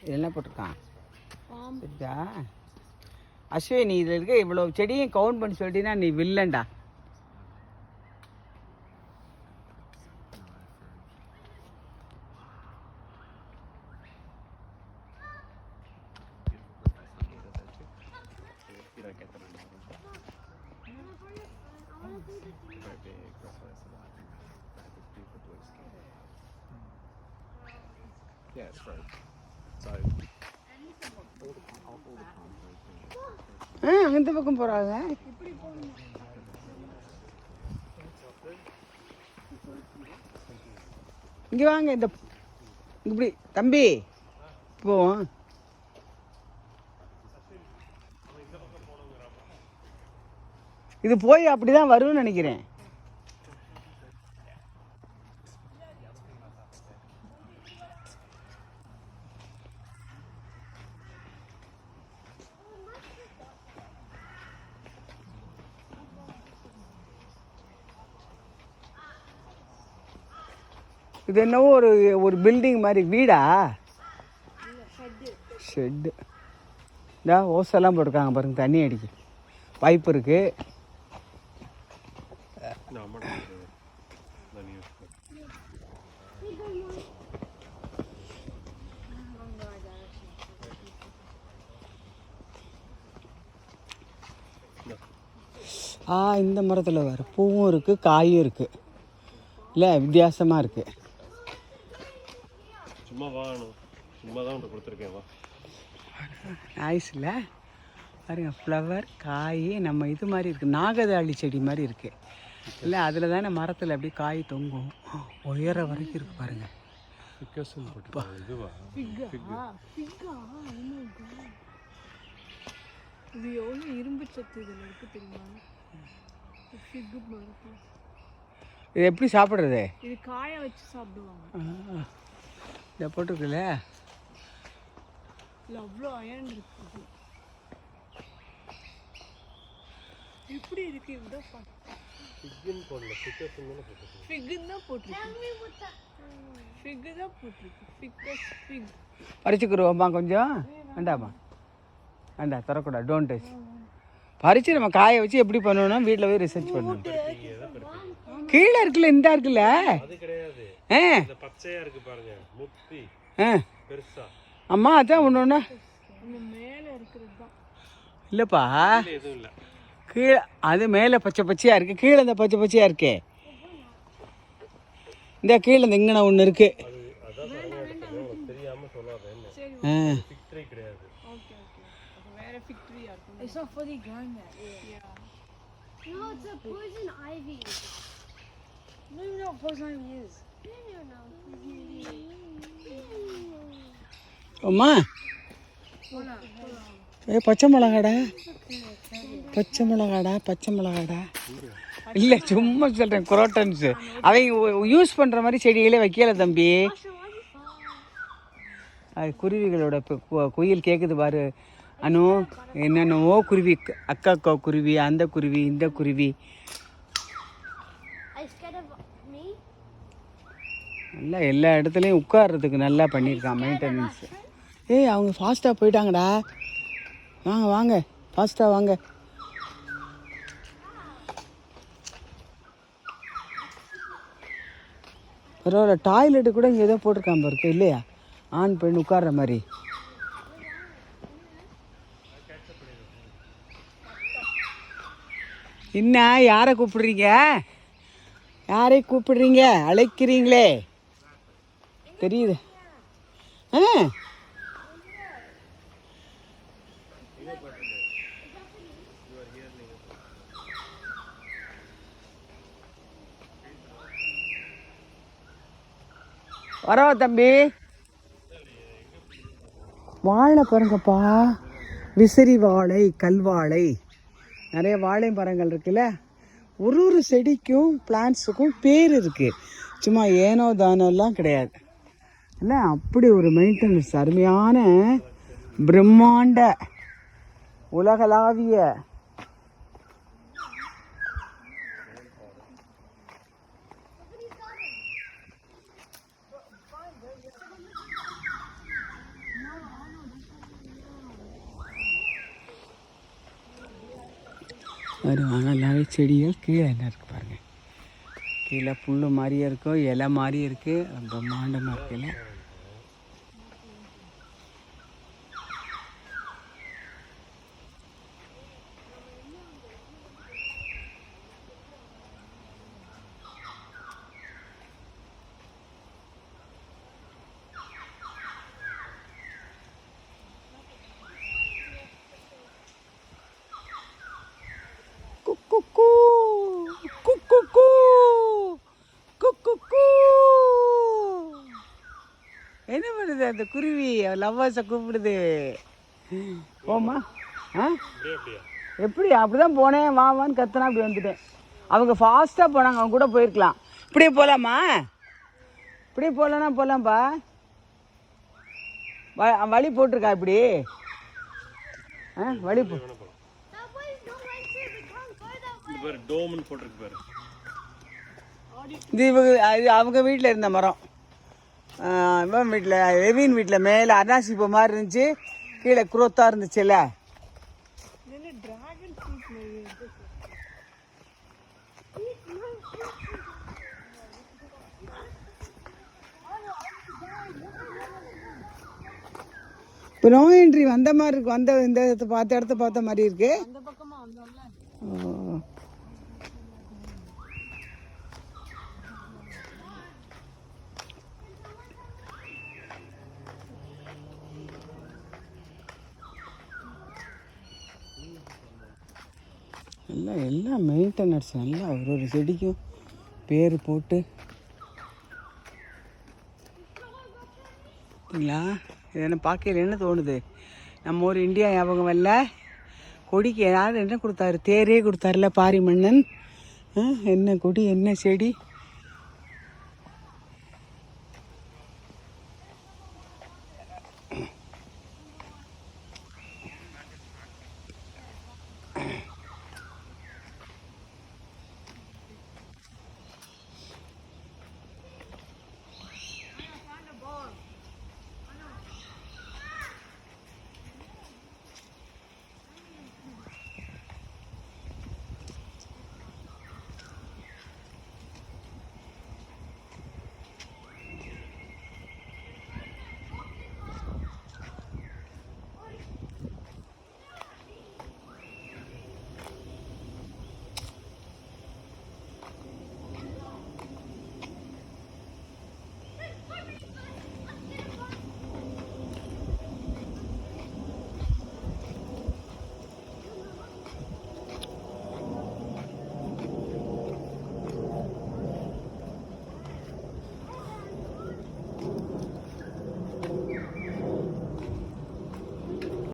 என்ன போட்டிருக்கான்? சரிதா அஸ்வினி இதில் இருக்க இவ்வளோ செடியும் கவுண்ட் பண்ணி சொல்லிட்டீங்கன்னா நீ வில்லன்டா. Yeah, it's right. ஆ அந்த பக்கம் போகிறாங்க இங்கே வாங்க இந்த இப்படி தம்பி போவோம். இது போய் அப்படி தான் வரும்னு நினைக்கிறேன். இது என்னவோ ஒரு ஒரு பில்டிங் மாதிரி வீடா? ஷெட்டு இந்த ஓசெல்லாம் போட்டிருக்காங்க பாருங்க தண்ணி அடிக்கு. பைப் இருக்கு. ஆ இந்த மரத்தில் வேறு பூவும் இருக்குது காயும் இருக்குது இல்லை வித்தியாசமாக இருக்குது சும்மா வாணும் சும்மா தான் உன்ட்டு கொடுத்துருக்கேன் வா. நாய்ஸ் இல்லை? பாருங்க ஃப்ளவர் காய் நம்ம இது மாதிரி இருக்குது நாகதாளி செடி மாதிரி இருக்குது இல்லை அதில் தானே மரத்தில் அப்படியே காய் தொங்கும். உயர வரைக்கும் இருக்குது பாருங்கள் ஃபிக்கா இது எவ்வளோ இரும்பு சத்து இதில் இருக்கு தெரியுமா? இது எப்படி சாப்பிட்றது? இது காய வச்சு சாப்பிடுவாங்க. இதை போட்டிருக்குல்ல இல்லை அவ்வளோ அயன் இருக்குது எப்படி இருக்கு இவ்வளோ பிக்குன்னு போடல பிக்கஸ்ன்னு தானே போட்டுருக்கேன் ஃபிக்குன்னு தான் போட்டிருக்கு ஃபிக்கு தான் போட்டிருக்கு. ஃபிக்கஸ் ஃபிக் பறிச்சுக்குருவோம்மா கொஞ்சம். வேண்டாமா வேண்டாம் தரக்கூடாது டோன்ட் டச் பறித்து நம்ம காய வச்சு எப்படி பண்ணணும்? வீட்டில் போய் ரிசர்ச் பண்ணணும். கீழே இருக்குல்ல இந்த இருக்குல்ல? அது கிடையாது. ஆ இந்த பச்சையா இருக்கு பாருங்க முத்தி. ஆ பெருசா. அம்மா அதான் ஒன்று ஒன்று மேலே இருக்கிறது தான் இல்லைப்பா. இல்ல எதுவும் இல்ல. கீழே அது மேலே பச்சை பச்சையாக இருக்குது கீழே இந்த பச்சை பச்சையாக இருக்கே. இந்த கீழே இந்த இங்கன ஒன்று. Yeah. No, it's a poison ivy. No, you know what poison ivy is. அம்மா. ஏ பச்சை மிளகாடா? பச்சை மிளகாடா பச்சை மிளகாடா? இல்லை சும்மா சொல்கிறேன் குரோட்டன்ஸ். அவங்க யூஸ் பண்ணுற மாதிரி செடிகளே வைக்கல தம்பி. அது குருவிகளோட இப்போ குயில் கேட்குது பாரு. அனு என்னென்னவோ குருவி அக்கா அக்கா குருவி அந்த குருவி இந்த குருவி. நல்லா எல்லா இடத்துலையும் உட்கார்றதுக்கு நல்லா பண்ணியிருக்கான் மெயின்டெனன்ஸு ஏய் அவங்க ஃபாஸ்ட்டாக போயிட்டாங்கடா. வாங்க வாங்க. ஃபாஸ்ட்டாக வாங்க. பரவாயில்ல டாய்லெட்டு கூட இங்கே ஏதோ போட்டிருக்கான் பாருக்கு இல்லையா? ஆண் பெண் உட்கார்ற மாதிரி. என்ன யாரை கூப்பிடுறீங்க? யாரை கூப்பிடுறீங்க? அழைக்கிறீங்களே? தெரியுது. ஆ வரவா தம்பி. வாழை பாருங்கப்பா. விசிறி வாழை கல்வாழை நிறைய வாழை மரங்கள் இருக்குல்ல? ஒரு ஒரு செடிக்கும் பிளான்ஸுக்கும் பேர் இருக்கு. சும்மா ஏனோ தானோலாம் கிடையாது. இல்லை அப்படி ஒரு மெயின்டெனன்ஸ்? அருமையான பிரம்மாண்ட உலகளாவிய வருவாங்க அழகாக செடிகள் கீழே என்ன இருக்கும்? கீழே புல் மாதிரியே இருக்கும் இலை மாதிரியே இருக்குது பிரம்மாண்டமாக இருக்குல்ல பண்ணுது அந்த குருவி. லவ்வர்ஸை கூப்பிடுது. போமா ஆ? எப்படி அப்படிதான் போனேன் வா வான்னு கத்துனா அப்படி வந்துட்டேன். அவங்க ஃபாஸ்ட்டாக போனாங்க அவங்க கூட போயிருக்கலாம். இப்படியே போகலாமா இப்படியே போகலன்னா போகலாம்ப்பா வ வழி போட்டிருக்கா இப்படி? ஆ வழி போ. இது இவங்க அவங்க வீட்டில் இருந்த மரம். இவன் வீட்டில் ரெவின் வீட்டில் மேலே அனாசி பூ மாதிரி இருந்துச்சு. கீழே குரோத்தாக இருந்துச்சுல்ல. இப்போ நோ என்ட்ரி வந்த மாதிரி இருக்கு. வந்த இந்த பார்த்த இடத்த பார்த்த மாதிரி இருக்கு. அந்த எல்லாம் எல்லாம் மெயின்டெனன்ஸ் நல்லா ஒரு ஒரு செடிக்கும் பேர் போட்டு. பார்த்தீங்களா இது என்ன பார்க்கல என்ன தோணுது? நம்ம ஒரு இந்தியா ஞாபகம் வரல? கொடிக்கு யார் என்ன கொடுத்தாரு? தேரே கொடுத்தாருல பாரி மன்னன் என்ன கொடி என்ன செடி?